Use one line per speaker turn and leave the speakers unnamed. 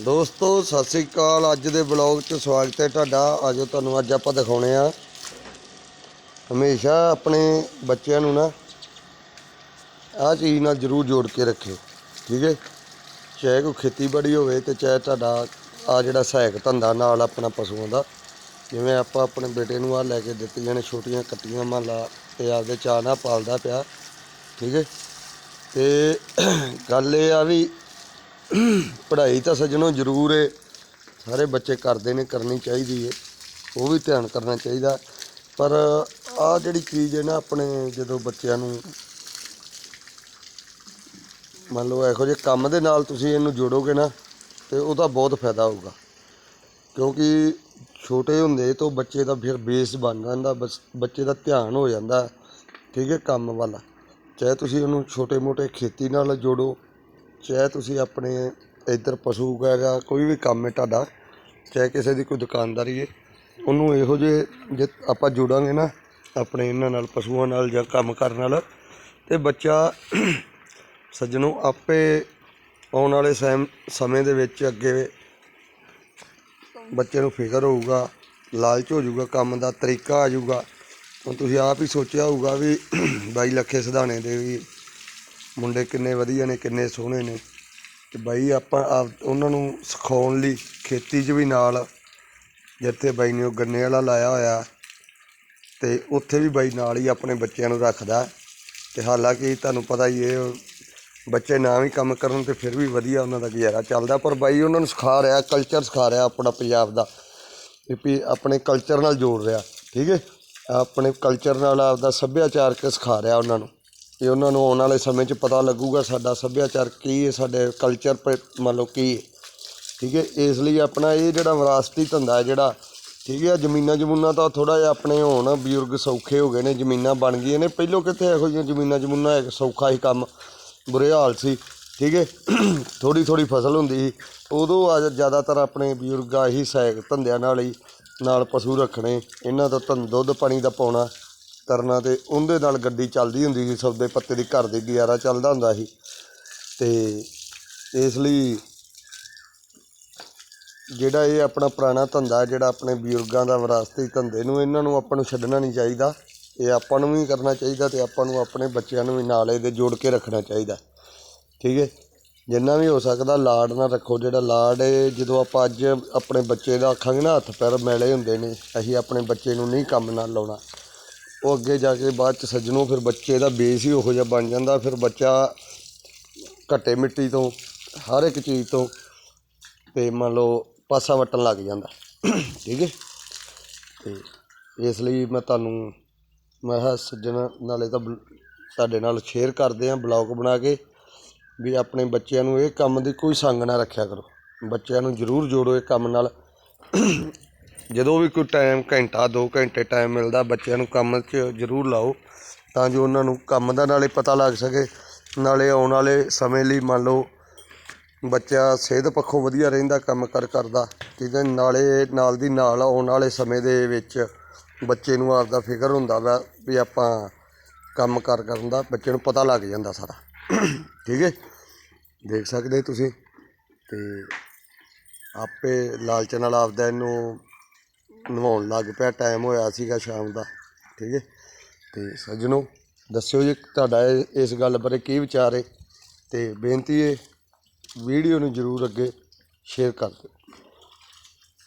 ਦੋਸਤੋ, ਸਤਿ ਸ੍ਰੀ ਅਕਾਲ। ਅੱਜ ਦੇ ਬਲੌਗ 'ਚ ਸਵਾਗਤ ਹੈ ਤੁਹਾਡਾ। ਆਜੋ ਤੁਹਾਨੂੰ ਅੱਜ ਆਪਾਂ ਦਿਖਾਉਣੇ ਆ। ਹਮੇਸ਼ਾ ਆਪਣੇ ਬੱਚਿਆਂ ਨੂੰ ਨਾ ਆਹ ਚੀਜ਼ ਨਾਲ ਜ਼ਰੂਰ ਜੋੜ ਕੇ ਰੱਖਿਓ। ਠੀਕ ਹੈ? ਚਾਹੇ ਕੋਈ ਖੇਤੀਬਾੜੀ ਹੋਵੇ ਤੇ ਚਾਹੇ ਤੁਹਾਡਾ ਆ ਜਿਹੜਾ ਸਹਾਇਕ ਧੰਦਾ ਨਾਲ ਆਪਣਾ ਪਸ਼ੂਆਂ ਦਾ। ਜਿਵੇਂ ਆਪਾਂ ਆਪਣੇ ਬੇਟੇ ਨੂੰ ਆ ਲੈ ਕੇ ਦਿੱਤੀਆਂ ਨੇ ਛੋਟੀਆਂ ਕੱਟੀਆਂ ਮਾਲਾ ਤੇ ਆਪਦੇ ਚਾਹ ਨਾਲ ਪਾਲਦਾ ਪਿਆ। ਠੀਕ ਹੈ? ਤੇ ਗੱਲ ਇਹ ਆ ਵੀ ਪੜ੍ਹਾਈ ਤਾਂ ਸੱਜਣੋ ਜ਼ਰੂਰ ਏ। ਸਾਰੇ ਬੱਚੇ ਕਰਦੇ ਨੇ, ਕਰਨੀ ਚਾਹੀਦੀ ਏ। ਉਹ ਵੀ ਧਿਆਨ ਕਰਨਾ ਚਾਹੀਦਾ। ਪਰ ਆ ਜਿਹੜੀ ਚੀਜ਼ ਹੈ ਨਾ ਆਪਣੇ ਜਦੋਂ ਬੱਚਿਆਂ ਨੂੰ ਮੰਨ ਲਓ ਇਹੋ ਜਿਹੇ ਕੰਮ ਦੇ ਨਾਲ ਤੁਸੀਂ ਇਹਨੂੰ ਜੋੜੋਗੇ ਨਾ, ਤੇ ਉਹਦਾ ਬਹੁਤ ਫਾਇਦਾ ਹੋਊਗਾ। ਕਿਉਂਕਿ ਛੋਟੇ ਹੁੰਦੇ ਤੋਂ ਬੱਚੇ ਦਾ ਫਿਰ ਬੇਸ ਬਣ ਜਾਂਦਾ, ਬਸ ਬੱਚੇ ਦਾ ਧਿਆਨ ਹੋ ਜਾਂਦਾ, ਠੀਕ ਹੈ ਕੰਮ ਵੱਲ। ਚਾਹੇ ਤੁਸੀਂ ਉਹਨੂੰ ਛੋਟੇ-ਮੋਟੇ ਖੇਤੀ ਨਾਲ ਜੋੜੋ ਚਾਹੇ ਤੁਸੀਂ ਆਪਣੇ ਇੱਧਰ ਪਸ਼ੂ ਵਗੈਰਾ ਕੋਈ ਵੀ ਕੰਮ ਹੈ ਤੁਹਾਡਾ, ਚਾਹੇ ਕਿਸੇ ਦੀ ਕੋਈ ਦੁਕਾਨਦਾਰੀ ਹੈ, ਉਹਨੂੰ ਇਹੋ ਜਿਹੇ ਜੇ ਆਪਾਂ ਜੁੜਾਂਗੇ ਨਾ, ਆਪਣੇ ਇਹਨਾਂ ਨਾਲ, ਪਸ਼ੂਆਂ ਨਾਲ ਜਾਂ ਕੰਮ ਕਰਨ ਨਾਲ ਅਤੇ ਬੱਚਾ ਸੱਜਣੋ ਆਪੇ ਆਉਣ ਵਾਲੇ ਸੈਮ ਸਮੇਂ ਦੇ ਵਿੱਚ ਅੱਗੇ ਬੱਚੇ ਨੂੰ ਫਿਕਰ ਹੋਊਗਾ, ਲਾਲਚ ਹੋ ਜਾਊਗਾ, ਕੰਮ ਦਾ ਤਰੀਕਾ ਆ ਜਾਊਗਾ, ਹੁਣ ਤੁਸੀਂ ਆਪ ਹੀ ਸੋਚਿਆ ਹੋਊਗਾ ਵੀ ਬਾਈ ਲੱਖੇ ਸਿਧਾਣੇ ਦੇ ਵੀ ਮੁੰਡੇ ਕਿੰਨੇ ਵਧੀਆ ਨੇ, ਕਿੰਨੇ ਸੋਹਣੇ ਨੇ। ਅਤੇ ਬਾਈ ਆਪਾਂ ਆਪ, ਉਹਨਾਂ ਨੂੰ ਸਿਖਾਉਣ ਲਈ ਖੇਤੀ 'ਚ ਵੀ ਨਾਲ ਜਿੱਥੇ ਬਾਈ ਨੇ ਉਹ ਗੰਨੇ ਵਾਲਾ ਲਾਇਆ ਹੋਇਆ। ਅਤੇ ਉੱਥੇ ਵੀ ਬਾਈ ਨਾਲ ਹੀ ਆਪਣੇ ਬੱਚਿਆਂ ਨੂੰ ਰੱਖਦਾ। ਅਤੇ ਹਾਲਾਂਕਿ ਤੁਹਾਨੂੰ ਪਤਾ ਹੀ ਇਹ ਬੱਚੇ ਨਾ ਵੀ ਕੰਮ ਕਰਨ ਤੇ ਫਿਰ ਵੀ ਵਧੀਆ ਉਹਨਾਂ ਦਾ ਗੁਜ਼ਾਰਾ ਚੱਲਦਾ। ਪਰ ਬਾਈ ਉਹਨਾਂ ਨੂੰ ਸਿਖਾ ਰਿਹਾ ਕਲਚਰ ਸਿਖਾ ਰਿਹਾ ਆਪਣਾ ਪੰਜਾਬ ਦਾ, ਵੀ ਆਪਣੇ ਕਲਚਰ ਨਾਲ ਜੋੜ ਰਿਹਾ। ਠੀਕ ਹੈ ਆਪਣੇ ਕਲਚਰ ਨਾਲ ਆਪਦਾ ਸੱਭਿਆਚਾਰਕ ਸਿਖਾ ਰਿਹਾ ਉਹਨਾਂ ਨੂੰ। ਇਹ ਉਹਨਾਂ ਨੂੰ ਆਉਣ ਵਾਲੇ ਸਮੇਂ 'ਚ ਪਤਾ ਲੱਗੂਗਾ ਸਾਡਾ ਸੱਭਿਆਚਾਰ ਕੀ ਹੈ, ਸਾਡੇ ਕਲਚਰ ਮੰਨ ਲਓ ਕੀ ਹੈ। ਠੀਕ ਹੈ, ਇਸ ਲਈ ਆਪਣਾ ਇਹ ਜਿਹੜਾ ਵਿਰਾਸਤੀ ਧੰਦਾ ਹੈ ਜਿਹੜਾ, ਠੀਕ ਹੈ, ਜ਼ਮੀਨਾਂ ਜਮੂਨਾਂ ਤਾਂ ਥੋੜਾ ਜਿਹਾ ਆਪਣੇ ਹੋਣ, ਬਜ਼ੁਰਗ ਸੌਖੇ ਹੋ ਗਏ ਨੇ, ਜ਼ਮੀਨਾਂ ਬਣ ਗਈਆਂ ਨੇ। ਪਹਿਲੋਂ ਕਿੱਥੇ ਇਹੋ ਜਿਹੀਆਂ ਜ਼ਮੀਨਾਂ ਜਮੂਨਾਂ ਇੱਕ ਸੌਖਾ ਹੀ ਕੰਮ, ਬੁਰੇ ਹਾਲ ਸੀ। ਠੀਕ ਹੈ ਥੋੜੀ ਥੋੜੀ ਫਸਲ ਹੁੰਦੀ ਸੀ। ਉਦੋਂ ਆ ਜ਼ਿਆਦਾਤਰ ਆਪਣੇ ਬਜ਼ੁਰਗ ਆਹੀ ਸਹਾਇਕ ਧੰਦਿਆਂ ਨਾਲ ਹੀ ਨਾਲ ਪਸ਼ੂ ਰੱਖਣੇ, ਇਹਨਾਂ ਤੋਂ ਧੰ, ਦੁੱਧ ਪਾਣੀ ਦਾ ਪਾਉਣਾ ਕਰਨਾ ਤੇ ਉਹਦੇ ਨਾਲ ਗੱਡੀ ਚੱਲਦੀ ਹੁੰਦੀ ਸੀ, ਸੌਦੇ ਪੱਤੇ ਦੀ ਘਰ ਦੀ ਗੁਜ਼ਾਰਾ ਚੱਲਦਾ ਹੁੰਦਾ ਸੀ। ਤੇ ਇਸ ਲਈ ਜਿਹੜਾ ਇਹ ਆਪਣਾ ਪੁਰਾਣਾ ਧੰਦਾ, ਜਿਹੜਾ ਆਪਣੇ ਬਜ਼ੁਰਗਾਂ ਦਾ ਵਿਰਾਸਤੀ ਧੰਦੇ ਨੂੰ ਇਹਨਾਂ ਨੂੰ ਆਪਾਂ ਨੂੰ ਛੱਡਣਾ ਨਹੀਂ ਚਾਹੀਦਾ, ਇਹ ਆਪਾਂ ਨੂੰ ਵੀ ਕਰਨਾ ਚਾਹੀਦਾ ਤੇ ਆਪਾਂ ਨੂੰ ਆਪਣੇ ਬੱਚਿਆਂ ਨੂੰ ਵੀ ਨਾਲ ਇਹਦੇ ਜੋੜ ਕੇ ਰੱਖਣਾ ਚਾਹੀਦਾ। ਠੀਕ ਹੈ? ਜਿੰਨਾ ਵੀ ਹੋ ਸਕਦਾ ਲਾਡ ਨਾ ਰੱਖੋ, ਜਿਹੜਾ ਲਾਡ ਹੈ ਜਦੋਂ ਆਪਾਂ ਅੱਜ ਆਪਣੇ ਬੱਚੇ ਦਾ ਆਖਾਂਗੇ ਨਾ ਹੱਥ ਪੈਰ ਮੈਲੇ ਹੁੰਦੇ ਨੇ, ਅਸੀਂ ਆਪਣੇ ਬੱਚੇ ਨੂੰ ਨਹੀਂ ਕੰਮ ਨਾਲ ਲਾਉਣਾ। ਉਹ ਅੱਗੇ ਜਾ ਕੇ ਬਾਅਦ ਚ ਸੱਜਣੋ ਫਿਰ ਬੱਚੇ ਦਾ ਬੇਸ ਹੀ ਉਹੋ ਜਿਹਾ ਬਣ ਜਾਂਦਾ, ਫਿਰ ਬੱਚਾ ਘੱਟੇ ਮਿੱਟੀ ਤੋਂ, ਹਰ ਇੱਕ ਚੀਜ਼ ਤੋਂ ਤੇ ਮੰਨ ਲਓ ਪਾਸਾ ਵਟਣ ਲੱਗ ਜਾਂਦਾ। ਠੀਕ ਹੈ? ਤੇ ਇਸ ਲਈ ਮੈਂ ਤੁਹਾਨੂੰ, ਮੈਂ ਕਿਹਾ ਸੱਜਣ ਨਾਲੇ ਤਾਂ ਤੁਹਾਡੇ ਨਾਲ ਸ਼ੇਅਰ ਕਰਦੇ ਆਂ ਬਲੌਗ ਬਣਾ ਕੇ ਵੀ ਆਪਣੇ ਬੱਚਿਆਂ ਨੂੰ ਇਹ ਕੰਮ ਦੀ ਕੋਈ ਸੰਗ ਨਾ ਰੱਖਿਆ ਕਰੋ। ਬੱਚਿਆਂ ਨੂੰ ਜ਼ਰੂਰ ਜੋੜੋ ਇਹ ਕੰਮ ਨਾਲ। ਜਦੋਂ ਵੀ ਕੋਈ ਟਾਈਮ ਘੰਟਾ 2 ਘੰਟੇ ਟਾਈਮ ਮਿਲਦਾ, ਬੱਚਿਆਂ ਨੂੰ ਕੰਮ 'ਚ ਜ਼ਰੂਰ ਲਾਓ, ਤਾਂ ਜੋ ਉਹਨਾਂ ਨੂੰ ਕੰਮ ਦਾ ਨਾਲੇ ਪਤਾ ਲੱਗ ਸਕੇ। ਨਾਲੇ ਆਉਣ ਵਾਲੇ ਸਮੇਂ ਲਈ ਮੰਨ ਲਓ ਬੱਚਾ ਸਿਹਤ ਪੱਖੋਂ ਵਧੀਆ ਰਹਿੰਦਾ, ਕੰਮ ਕਾਰ ਕਰਦਾ, ਠੀਕ ਹੈ, ਨਾਲੇ ਨਾਲ ਦੀ ਨਾਲ ਆਉਣ ਵਾਲੇ ਸਮੇਂ ਦੇ ਵਿੱਚ ਬੱਚੇ ਨੂੰ ਆਪਦਾ ਫਿਕਰ ਹੁੰਦਾ ਵਾ ਵੀ ਆਪਾਂ ਕੰਮ ਕਾਰ ਕਰਨ ਦਾ, ਬੱਚੇ ਨੂੰ ਪਤਾ ਲੱਗ ਜਾਂਦਾ ਸਾਰਾ। ਠੀਕ ਹੈ? ਦੇਖ ਸਕਦੇ ਤੁਸੀਂ ਤੇ ਆਪੇ ਲਾਲਚ ਨਾਲ ਆਪਦਾ ਇਹਨੂੰ ਨਵਾਉਣ ਲੱਗ ਪਿਆ ਟਾਈਮ ਹੋਇਆ ਸੀਗਾ ਸ਼ਾਮ ਦਾ, ਠੀਕ ਹੈ? ਤੇ ਸੱਜਣੋ, ਦੱਸਿਓ ਜੀ ਤੁਹਾਡਾ ਇਹ- ਇਸ ਗੱਲ ਬਾਰੇ ਕੀ ਵਿਚਾਰ ਹੈ? ਤੇ ਬੇਨਤੀ ਹੈ, ਵੀਡੀਓ ਨੂੰ ਜਰੂਰ ਅੱਗੇ ਸ਼ੇਅਰ ਕਰ ਦਿਓ।